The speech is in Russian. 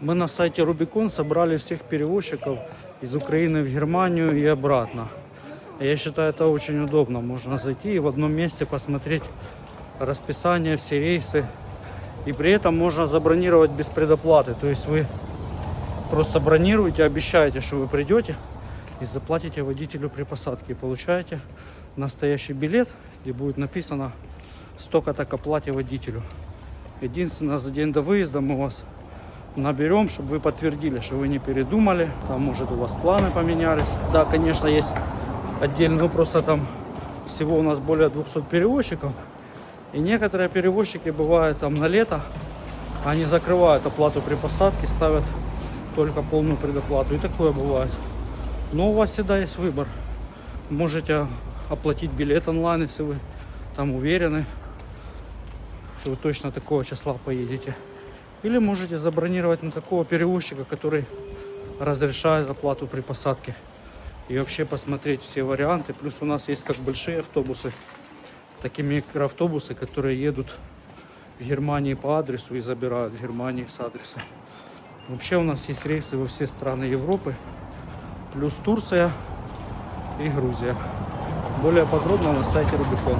Мы на сайте Rubicon собрали всех перевозчиков из Украины в Германию и обратно. Я считаю, это очень удобно. Можно зайти и в одном месте посмотреть расписание, все рейсы. И при этом можно забронировать без предоплаты. То есть вы просто бронируете, обещаете, что вы придете и заплатите водителю при посадке. И получаете настоящий билет, где будет написано столько-то к оплате водителю. Единственное, за день до выезда мы вас наберем, чтобы вы подтвердили, что вы не передумали, там может у вас планы поменялись. Да, конечно, есть отдельно, ну просто там всего у нас более 200 перевозчиков. И некоторые перевозчики бывают там на лето, они закрывают оплату при посадке, ставят только полную предоплату. И такое бывает. Но у вас всегда есть выбор. Можете оплатить билет онлайн, если вы там уверены, что вы точно такого числа поедете. Или можете забронировать на такого перевозчика, который разрешает оплату при посадке. И вообще посмотреть все варианты. Плюс у нас есть как большие автобусы, так и микроавтобусы, которые едут в Германии по адресу и забирают в Германии с адреса. Вообще у нас есть рейсы во все страны Европы, плюс Турция и Грузия. Более подробно на сайте Рубикон.